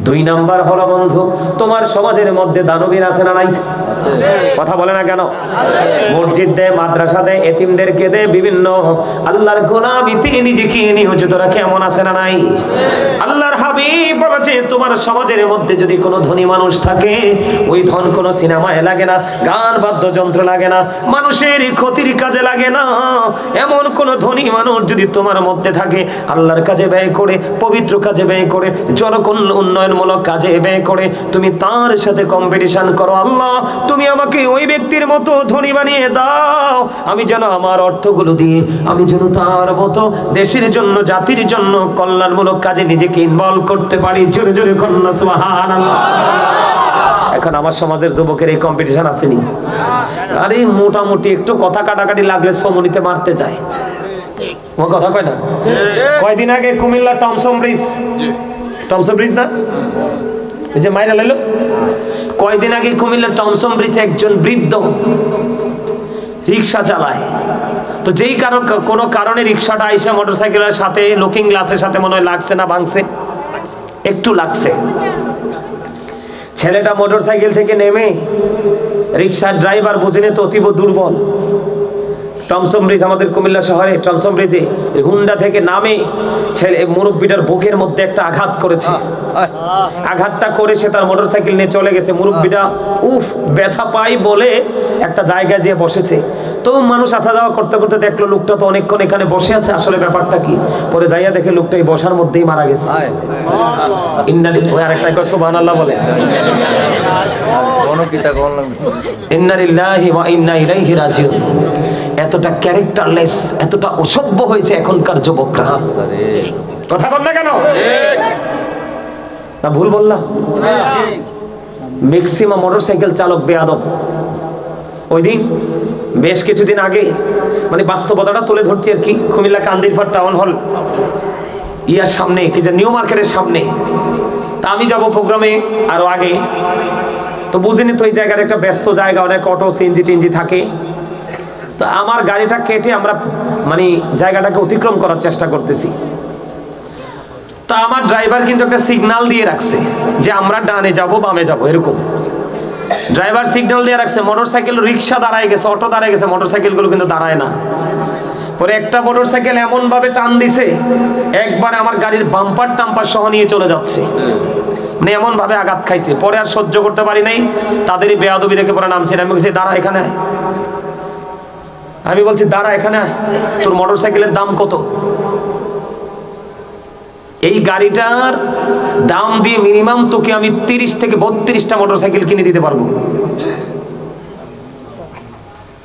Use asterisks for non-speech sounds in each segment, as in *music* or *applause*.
দুই নাম্বার হলো বন্ধু, তোমার সমাজের মধ্যে দানবীর আছে না নাই? কথা বলে না কেন? মসজিদ দেয় মাদ্রাসা দেয় এতিমদেরকে দেয় বিভিন্ন আল্লাহর গোলামিতে নিজেকে নিয়োজিত তোরা কেমন আছে না নাই? আল্লাহর হাবিব বলেছে তোমার সমাজের মধ্যে যদি কোনো ধনী মানুষ থাকে, ওই ধন কোনো সিনেমায় লাগে না, গান লাগে না, মানুষের ক্ষতির কাজে লাগে না। এমন কোন ধনী মানুষ যদি তোমার মধ্যে থাকে, আল্লাহর কাজে ব্যয় করে, পবিত্র কাজে ব্যয় করে জনকল্যাণ উন্নয়নমূলক কাজে ব্যয় করে তুমি তার সাথে কম্পিটিশন করো। আল্লাহ তুমি আমাকে ওই ব্যক্তির মতো ধনী বানিয়ে দাও। আমি যেন আমার অর্থগুলো দিয়ে আমি যেন তার মতো দেশের জন্য জাতির জন্য কল্যাণমূলক কাজে নিজেকে ইনভলভ করতে পারি। জোরে জোরে কন্যা সুবহানাল্লাহ। এখন আমার সমাজের যুবকের এই কম্পিটিশন আসেনি। আরে মোটামুটি একটু কথা কাটাকাটি লাগলে সমনিতে মারতে যায় কথা কয় না? কয়দিন আগে কুমিল্লা টমসম ব্রিজ টমসম ব্রিজ না? এই যে মাইরা লাইলো। কয়দিন আগে কুমিল্লা টমসম ব্রিজে একজন বৃদ্ধ রিক্সা চালায়। তো যেই কারণ কোনো কারণে রিক্সাটা আইসা মোটরসাইকেলের সাথে লুকিং গ্লাসের সাথে মনে হয় লাগছে না, ভাঙছে। একটু লাগছে। ছেলেটা মোটরসাইকেল থেকে নেমে রিক্সার ড্রাইভার বুঝিনে তো অতীব দুর্বল। টমসম ব্রিজ আমাদের কুমিল্লা শহরে টমসম ব্রিজে হুন্ডা থেকে নামে ছেলে মুরব্বীটার বুকের মধ্যে একটা আঘাত করেছে। আঘাতটা করে সে তার মোটরসাইকেল নিয়ে চলে গেছে। মুরব্বীটা উফ ব্যথা পাই বলে একটা জায়গায় যেয়ে বসেছে। তো মানুষ আসা যাওয়া করতে করতে দেখল লোকটা তো অনেকক্ষণ এখানে বসে আছে। আসলে ব্যাপারটা কি? পরে যাইয়া দেখে লোকটা এই বসার মধ্যেই মারা গেছে। ইন্নালি ওই আরেকটা কয় সুবহানাল্লাহ বলে। ইন্নালিল্লাহি ওয়া ইন্না ইলাইহি রাজিউন। এতটা ক্যারেক্টারলেস এতটা অসভ্য হয়েছে এখনকার যুবকরা। কথা বল না কেন? না ভুল বললাম ম্যাক্সিমাম মোটরসাইকেল চালক বেয়াদব। ওই দিন বেশ কিছুদিন আগে মানে বাস্তবতাটা তুলে ধরছি আর কি, কুমিল্লা কান্দিরপাড় টাউন হল ইয়ার সামনে, কি যে নিউ মার্কেটের সামনে। তা আমি যাব প্রোগ্রামে আরও আগে। তো বুঝিনি তো এই জায়গার একটা ব্যস্ত জায়গা, অনেক অটো সিএনজি টিনজি থাকে। তো আমার গাড়িটা কেটে আমরা মানে জায়গাটাকে অতিক্রম করার চেষ্টা করতেছি। তো আমার ড্রাইভার কিন্তু একটা সিগনাল দিয়ে রাখছে যে আমরা ডানে যাব, বামে যাব, এরকম। ড্রাইভার সিগন্যাল দিয়ে রাখছে মোটর সাইকেল রিক্সা দাঁড়ায় গেছে, অটো দাঁড়ায় গেছে মোটর সাইকেলগুলো কিন্তু দাঁড়ায় না। পরে একটা মোটরসাইকেল এমন ভাবে টান দিছে, একবার আমার গাড়ির বাম্পার টাম্পার সহ নিয়ে চলে যাচ্ছে। মানে এমন ভাবে আঘাত খাইছে, পরে আর সহ্য করতে পারি নাই, তাদেরই বেয়াদবি দেখে পরে নামছি আমি দাঁড়া এখানে আয়।" আমি বলছি, দাঁড়া এখানে তোর মোটর সাইকেলের দাম কত? এই গাড়িটার দাম দিয়ে মিনিমাম তোকে আমি তিরিশ থেকে বত্রিশটা মোটর সাইকেল কিনে দিতে পারব।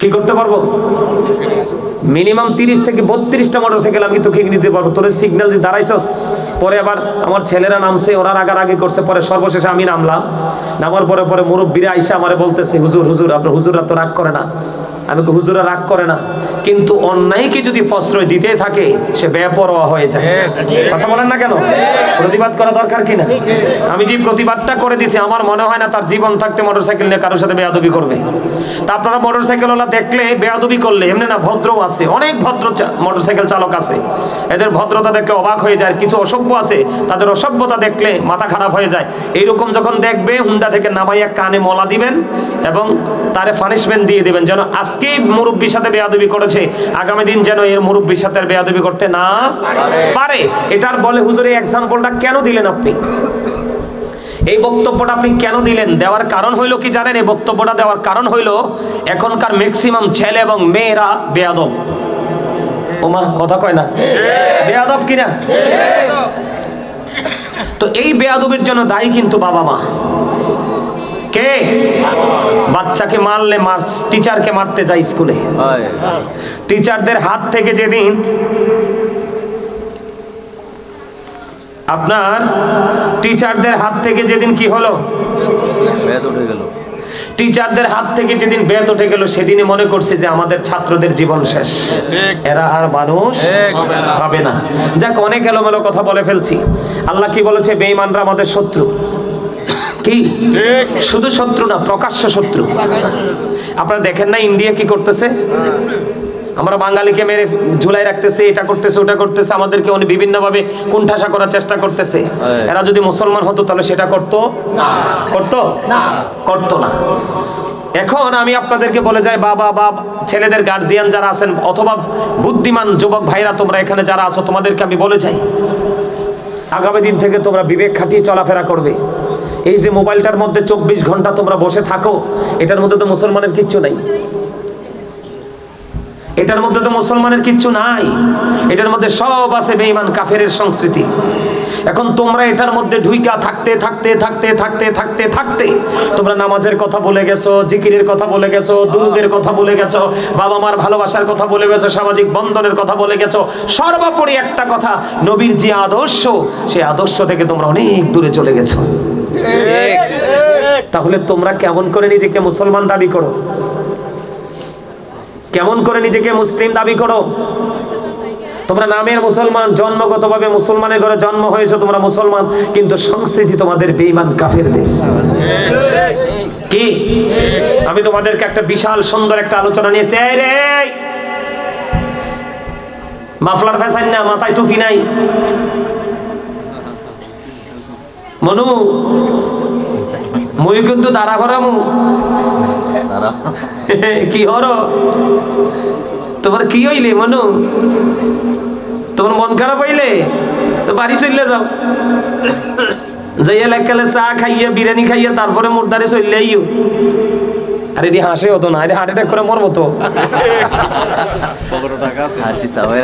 কি করতে পারব? মিনিমাম তিরিশ থেকে বত্রিশটা মোটর সাইকেল আমি তোকে কিনে দিতে পারব। তোর সিগন্যাল দিয়ে দাঁড়াইছস? পরে আবার আমার ছেলেরা নামছে, ওরা রাগারাগি করছে, পরে সর্বশেষে আমি নামলাম। নামার পরে পরে মুরব্বীরা আইসা আমারে বলতেছে, হুজুর হুজুর, আপনার হুজুররা তো রাগ করে না। আমি হুজুরা রাগ করে না। কিন্তু অন্যায়কে যদি প্রশ্রয় দিতে থাকে, সে বেপরোয়া হয়ে যায়। কথা বলেন না কেন? প্রতিবাদ করা দরকার কিনা? আমি যে প্রতিবাদটা করে দিছি, আমার মনে হয় না তার জীবন থাকতে মোটরসাইকেল নিয়ে কারোর সাথে বেয়াদবি করবে। তা আপনারা মোটরসাইকেলওয়ালা দেখলে বেয়াদবি করলে, এমনি না ভদ্রও আছে, অনেক ভদ্র মোটরসাইকেল চালক আছে। এদের ভদ্রতা দেখলে অবাক হয়ে যায়, কিছু অসভ্য আছে, তাদের অসভ্যতা দেখলে মাথা খারাপ হয়ে যায়। এইরকম যখন দেখবে, হুন্ডা থেকে নামাইয়া কানে মলা দিবেন এবং তারে পানিশমেন্ট দিয়ে দিবেন, যেন আজকেই মুরব্বীর সাথে বেয়াদবি করেছে। আগামী দিন যেন এর মুরব্বীর সাথে বেয়াদবি করতে না পারে। এটার বলে হুজুর এক্সাম্পলটা কেন দিলেন আপনি? এই বক্তব্যটা আপনি কেন দিলেন? দেওয়ার কারণ হইল কি জানেন? এই বক্তব্যটা দেওয়ার কারণ হইল এখনকার ম্যাক্সিমাম ছেলে এবং মেয়েরা বেয়াদব। ওমা কথা কয় না? বেয়াদব কিনা? তো এই বেয়াদবের জন্য দায়ী কিন্তু বাবা মা। কে? বাচ্চাকে মারলে মার টিচারকে মারতে যায় স্কুলে। টিচারদের হাত থেকে যেদিন আপনার টিচারদের হাত থেকে যেদিন কি হলো? টিচারদের হাত থেকে যেদিন বেত উঠে গেল সেদিনই মনে করছে যে আমাদের ছাত্রদের জীবন শেষ। এরা আর মানুষ হবে না। যাক অনেক এলোমেলো কথা বলে ফেলছি। আল্লাহ কি বলেছে? বেঈমানরা আমাদের শত্রু। কি? শুধু শত্রু না প্রকাশ্য শত্রু। আপনারা দেখেন না ইন্ডিয়া কি করতেছে? আমরা বাঙালিকে মেরে ঝুলাই রাখতেছে এটা করতেছে ওটা করতেছে আমাদেরকে অনেক বিভিন্নভাবে কুণ্ঠাসা করার চেষ্টা করতেছে। হ্যাঁ। এরা যদি মুসলমান হতো তাহলে সেটা করতো? করতো? করতো না। এখন আমি আপনাদেরকে বলে যাই বাবা বা ছেলেদের গার্জিয়ান যারা আছেন অথবা বুদ্ধিমান যুবক ভাইরা তোমরা এখানে যারা আছো তোমাদেরকে আমি বলে যাই। আগামী দিন থেকে তোমরা বিবেক খাটিয়ে চলাফেরা করবে। এই যে মোবাইলটার মধ্যে চব্বিশ ঘণ্টা তোমরা বসে থাকো, এটার মধ্যে তো মুসলমানের কিচ্ছু নাই। এটার মধ্যে তো মুসলমানের কিচ্ছু নাই। এটার মধ্যে সব আছে বেঈমান কাফের সংস্কৃতি। এখন তোমরা এটার মধ্যে ঢুইকা থাকতে থাকতে থাকতে থাকতে থাকতে থাকতে। তোমরা নামাজের কথা বলে গেছো, জিকিরের কথা বলে গেছো, দুরুদের কথা বলে গেছো বাবা মার ভালোবাসার কথা বলে গেছো, সামাজিক বন্ধনের কথা বলে গেছো, সর্বোপরি একটা কথা, নবীর যে আদর্শ, সেই আদর্শ থেকে তোমরা অনেক দূরে চলে গেছো। তাহলে তোমরা কেমন করে নিজেকে মুসলমান দাবি করো? কেমন করে নিজেকে মুসলিম দাবি করো? তোমরা নামের মুসলমান জন্মগতভাবে মুসলমানের ঘরে জন্ম হয়েছে তোমরা মুসলমান কিন্তু সংস্কৃতি তোমাদের বেঈমান কাফের দেশ। কি? আমি তোমাদেরকে একটা বিশাল সুন্দর একটা আলোচনা নিয়েছি রে! মাফলার ফ্যাশন না মাথায় টুপি নাই। মনু মুই কিন্তু দাঁড়া করামু *laughs* কি হর তোমার কি হইলে মনু? তোমার মন খারাপ হইলে তো বাড়ি চললে যাও। যাইয়া লেখালে চা খাইয়া বিরিয়ানি খাইয়া তারপরে মুরদারে চললে আইও। আরে এটি হাসে হতো না এটা হার্ট অ্যাটাক করে মরবো তো হাসি চাওয়াই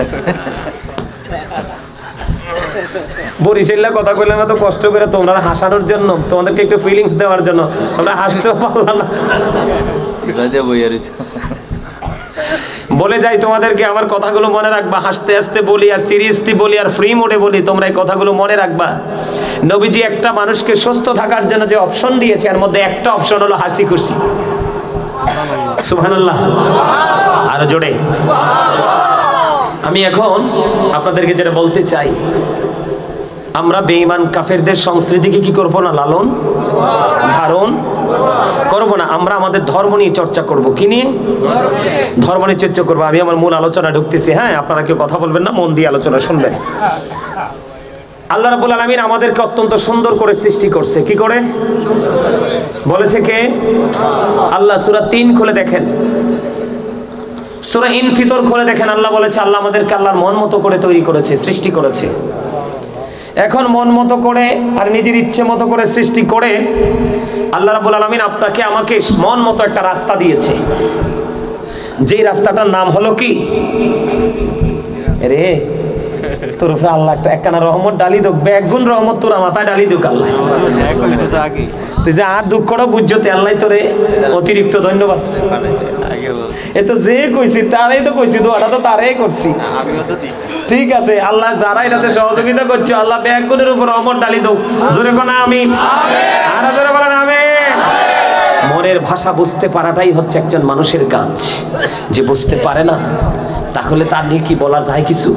বরিশাল্লা কথা কইলাম এত কষ্ট করে তোমরা হাসানোর জন্য তোমাদেরকে একটু ফিলিংস দেওয়ার জন্য। তোমরা হাসতেও পারলা না। বলে যাই, তোমাদেরকে আমার কথাগুলো মনে রাখবা, হাসতে হাসতে বলি আর সিরিয়াসলি বলি আর ফ্রি মোডে বলি, তোমরা এই কথাগুলো মনে রাখবা। নবীজি একটা মানুষকে সুস্থ থাকার জন্য যে অপশন দিয়েছে, এর মধ্যে একটা অপশন হলো হাসি খুশি সুবহানাল্লাহ। আরও জোরে। আমি এখন আপনাদেরকে যেটা বলতে চাই, আমরা বেঈমান কাফেরদের সংস্কৃতিকে কি করব না, লালন? ধারণ করব না, আমরা আমাদের ধর্ম নিয়ে চর্চা করব। কি নিয়ে? ধর্ম নিয়ে চর্চা করব। আমি আমার মূল আলোচনা ঢুকতেছি। হ্যাঁ আপনারা কেউ কথা বলবেন না, মন দিয়ে আলোচনা শুনবেন। আল্লাহ রাব্বুল আলামিন আমাদেরকে অত্যন্ত সুন্দর করে সৃষ্টি করছে। কি করে? বলেছে কে? আল্লাহ সূরা 3 খুলে দেখেন। সূরা ইনফিতর খুলে দেখেন। আল্লাহ বলেছে, আল্লাহ আমাদেরকে আল্লাহর মন মতো করে তৈরি করেছে, সৃষ্টি করেছে। এখন মন মতো করে আর নিজের ইচ্ছে মতো করে সৃষ্টি করে আল্লাহ রাবুল আলমিন আপনাকে আমাকে মন মতো একটা রাস্তা দিয়েছে। যে রাস্তাটার নাম হলো কি? রে তোর উপরে আল্লাহ একটা একখানা রহমত ডালি দোক রহমত তোর মাথায় ডালি দোক আল্লাহ। যে আর দুঃখটা বুঝছ, তে আল্লাহ তোরে অতিরিক্ত ধন্যবাদ। যে কইছি, তারাই তো কইছি, দোয়াটা তো তারাই করছি। ঠিক আছে, আল্লাহ যারা এটাতে সহযোগিতা করছে, আল্লাহ ব্যাগুনের উপর রহমত ডালি দোক। জোরে কোনা আমি জোরে বলেন আমি মনের ভাষা বুঝতে পারাটাই হচ্ছে একজন মানুষের কাজ। যে বুঝতে পারে না তাহলে তার নিয়ে কি বলা যায় কিছু?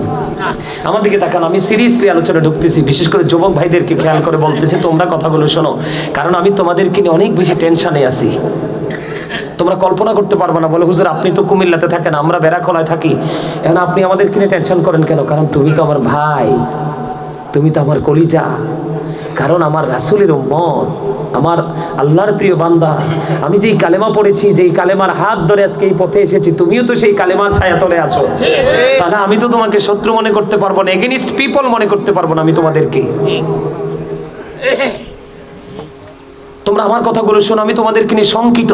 আমার দিকে তাকান, আমি সিরিয়াসলি আলোচনা ঢুকতেছি, বিশেষ করে যুবক ভাইদেরকে খেয়াল করে বলতেছি, তোমরা কথাগুলো শোনো, কারণ আমি তোমাদেরকে নিয়ে অনেক বেশি টেনশনে আছি। তোমরা কল্পনা করতে পারবে না, বলে, হুজুর, আপনি তো কুমিল্লাতে থাকেন, আমরা বেড়াখলায় থাকি। এখন আপনি আমাদের কিনে টেনশন করেন কেন? কারণ তুমি তো আমার ভাই, তুমি তো আমার কলিজা। কারণ আমার রাসুলের উম্মত, আমার আল্লাহর প্রিয় বান্দা। আমি যেই কালেমা পড়েছি, যেই কালেমার হাত ধরে আজকে এই পথে এসেছি, তুমিও তো সেই কালেমার ছায়া তলে আছো। তাহলে আমি তো তোমাকে শত্রু মনে করতে পারব না এগেনিস্ট পিপল মনে করতে পারব না আমি তোমাদেরকে। তোমরা আমার কথাগুলো শোনো, আমি তোমাদেরকে নিয়ে শঙ্কিত।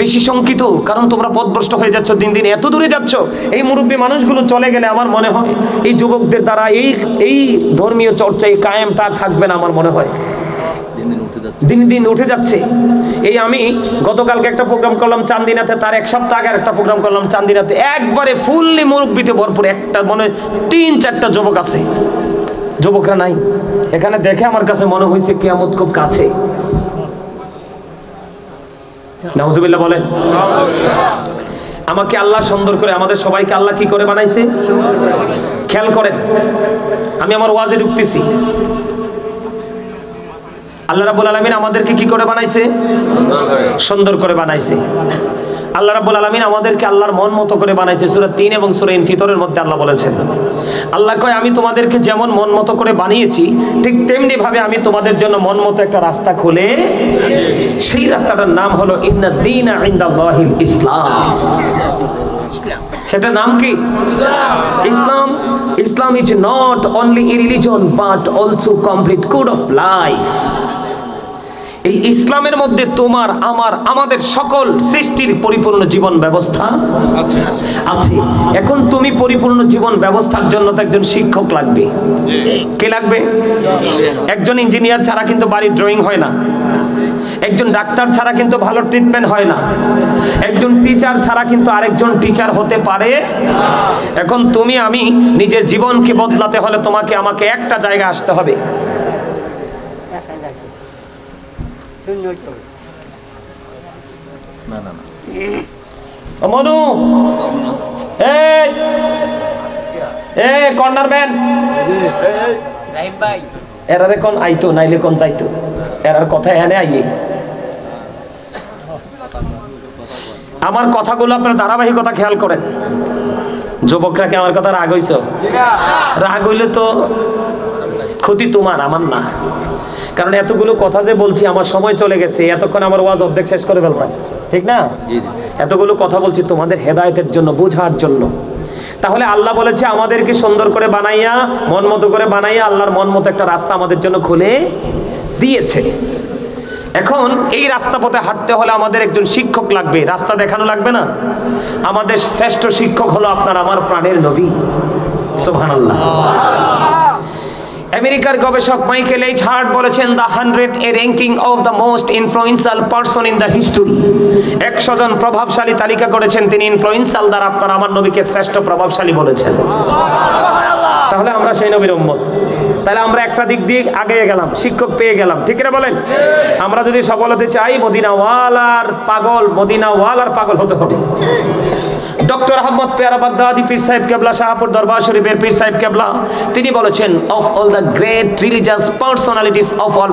বেশি শঙ্কিত, কারণ তোমরা পথভ্রষ্ট হয়ে যাচ্ছ, দিন দিন এত দূরে যাচ্ছ, এই মুরব্বী মানুষগুলো চলে গেলে আমার মনে হয় এই যুবকদের দ্বারা এই এই ধর্মীয় চর্চা এই কায়েমটা থাকবে না আমার মনে হয়। দিন দিন উঠে যাচ্ছে। এই আমি গতকালকে একটা প্রোগ্রাম করলাম চান্দিনাতে, তার এক সপ্তাহ আগে একটা প্রোগ্রাম করলাম চান্দিনাতে। একবারে ফুললি মুরব্বিতে ভরপুর একটা মনে তিন, চারটা যুবক আছে। যুবকরা নাই। এখানে দেখে আমার কাছে মনে হয়েছে কেয়ামত খুব কাছে। নাউজুবিল্লাহ বলেন। আমাকে আল্লাহ সুন্দর করে, আমাদের সবাইকে আল্লাহ কি করে বানাইছে? খেয়াল করেন, আমি আমার ওয়াজে ঢুকতেছি। আল্লাহ রাবুল আলামিন আমাদেরকে কি করে বানাইছে? সুন্দর করে বানাইছে। আল্লাহ রাব্বুল আলামিন আমাদেরকে আল্লাহর মন মতো করে বানাইছে সূরা 3 এবং সূরা ইনফিতরের মধ্যে আল্লাহ বলেছেন। আল্লাহ কয়, আমি তোমাদেরকে যেমন মন মতো করে বানিয়েছি, ঠিক তেমনি ভাবে আমি তোমাদের জন্য মন মতো একটা রাস্তা খুলে সেই রাস্তাটার নাম হলো ইন্না দীন ইনদাল্লাহিল ইসলাম। সেটার নাম কি? Islam. Islam is not only religion, but also complete code of life. এই ইসলামের মধ্যে তোমার আমার আমাদের সকল সৃষ্টির পরিপূর্ণ জীবন ব্যবস্থা? আছে। এখন তুমি পরিপূর্ণ জীবন ব্যবস্থার জন্য তো একজন শিক্ষক লাগবে। কে লাগবে? একজন ইঞ্জিনিয়ার ছাড়া কিন্তু বাড়ির ড্রয়িং হয় না। একজন ডাক্তার ছাড়া কিন্তু ভালো ট্রিটমেন্ট হয় না। একজন টিচার ছাড়া কিন্তু আরেকজন টিচার হতে পারে। এখন তুমি আমি নিজের জীবনকে বদলাতে হলে তোমাকে আমাকে একটা জায়গায় আসতে হবে। না না না মনু। এই। এ কর্নার ম্যান। এরারে কোন আইতো নাইলে কোন যাইতো? এরার কথা এনে আইয়ে। আমার কথাগুলো আপনার ধারাবাহিকতা খেয়াল করেন। যুবকরা কি আমার কথা রাগ হইছ? রাগ হইলে তো ক্ষতি তোমার আমার না। কারণ এতগুলো কথা যে বলছি আমার সময় চলে গেছে এতক্ষণ আমার ওয়াজ অর্ধেক শেষ করে ফেলতাম ঠিক না? এতগুলো কথা বলছি তোমাদের হেদায়তের জন্য বোঝার জন্য। তাহলে আল্লাহ বলেছে আমাদেরকে সুন্দর করে বানাইয়া মন মতো করে বানাইয়া আল্লাহর মন মতো একটা রাস্তা আমাদের জন্য খুলে দিয়েছে। এখন এই রাস্তা পথে হাঁটতে হলে আমাদের একজন শিক্ষক লাগবে। রাস্তা দেখানো লাগবে না? আমাদের শ্রেষ্ঠ শিক্ষক হলো আপনার আমার প্রাণের নবী। সুবহানাল্লাহ। আমেরিকার গবেষক মাইকেল এইচ হার্ট বলেছেন, the hundred a ranking of the most influential person in the history. একশো জন প্রভাবশালী তালিকা করেছেন তিনি, ইনফ্লুয়েন্সাল দ্বারা আপনার আমার নবীকে শ্রেষ্ঠ প্রভাবশালী বলেছেন। তাহলে আমরা সেই নবীর উম্মত। তাহলে আমরা একটা দিক দিয়ে আগে গেলাম, শিক্ষক পেয়ে গেলাম, ঠিক না বলেন? আমরা যদি সফল হতে চাই, মদিনাওয়ালার পাগল মদিনাওয়ালার পাগল হতে হবে। ডক্টর আহমদ পেয়ারা বাগদাদি, পীর সাহেব কেবলা, শাহপুর দরবার শরীফের পীর সাহেব কেবলা, তিনি বলেছেন of all the great religious personalities of all